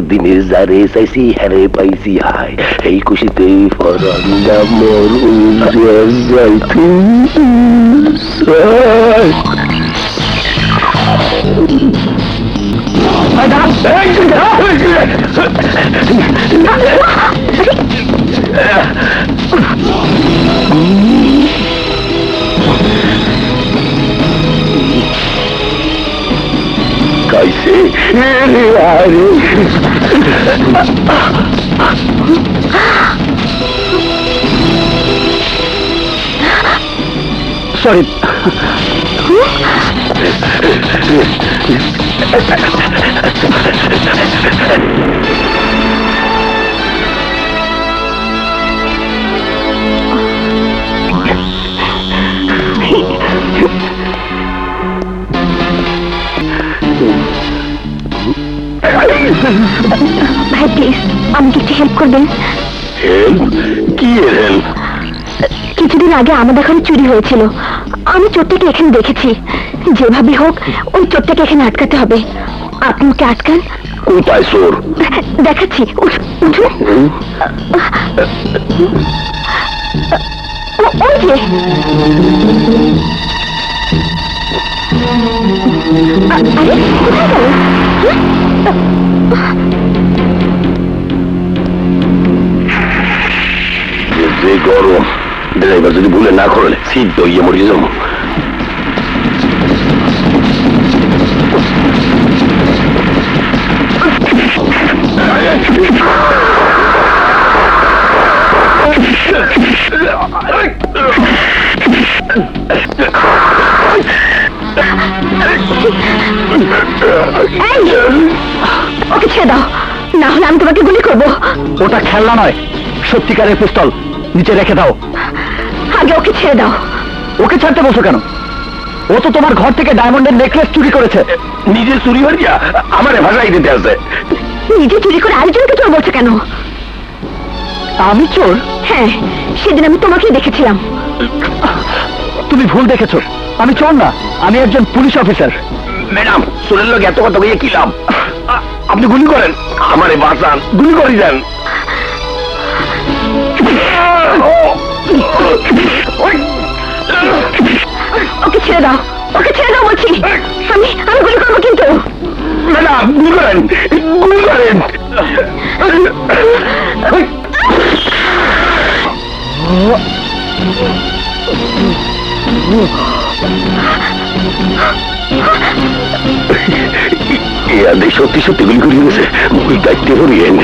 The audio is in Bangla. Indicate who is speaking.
Speaker 1: দিনে যারে চাইছি হ্যারে পাইছি হায় এই খুশিতে ফরান্ডা মরু যাইতে কাইছে আরে। সরি
Speaker 2: ভাই প্লিজ আমাকে একটু হেল্প করবেন।
Speaker 1: হেল্প কি হেল্প
Speaker 2: কিছুদিন আগে আমাদের এখানে চুরি হয়েছিল। আমি চোরটাকে এখানে দেখেছি। যেভাবে হোক ওই চোরটাকে এখানে আটকাতে হবে। আপনি ওকে আটকান।
Speaker 1: কোথায় চোর?
Speaker 2: দেখাচ্ছি উঠ- উঠুন। ওই যে। আরে কোথায় গেল?
Speaker 1: যে গরম ড্রাইভার যদি ভুলে না করলে সিদ্ধ ইয়ে মরে যাব!
Speaker 2: ওকে ছেড়ে দাও। না হলে আমি তোমাকে গুলি করব।
Speaker 3: ওটা খেলনা নয় সত্যিকারের পিস্তল। নিচে রেখে দাও।
Speaker 2: আগে ওকে ছেড়ে দাও।
Speaker 3: ওকে ছাড়তে বসো কেন? ও তো তোমার ঘর থেকে ডায়মন্ডের নেকলেস চুরি করেছে।
Speaker 1: নিজে চুরি হইয়া আমারে ভাষাই দিতে আছে
Speaker 2: নিজে চুরি করে আরেকজনকে চোর বলছে কেন?
Speaker 3: আমি চোর?
Speaker 2: হ্যাঁ সেদিন আমি তোমাকে দেখেছিলাম।
Speaker 3: তুমি ভুল দেখেছ। আমি চোর না। আমি একজন পুলিশ অফিসার।
Speaker 1: ম্যাডাম চোরের লোক এত কথা কইয়ে কি লাভ? আপনি গুলি করেন। আমারে বাঁচান। গুলি করে দেন
Speaker 2: ওকে ছেড়ে দাও। ওকে ছেড়ে দাও বলছি। আমি আমি গুলি করব কিন্তু।
Speaker 1: ম্যাডাম গুলি করেন। গুলি করেন। ইয়াদের সত্যি সত্যি গুলি করে গেছে ওই দায়িত্বে হরিয়েন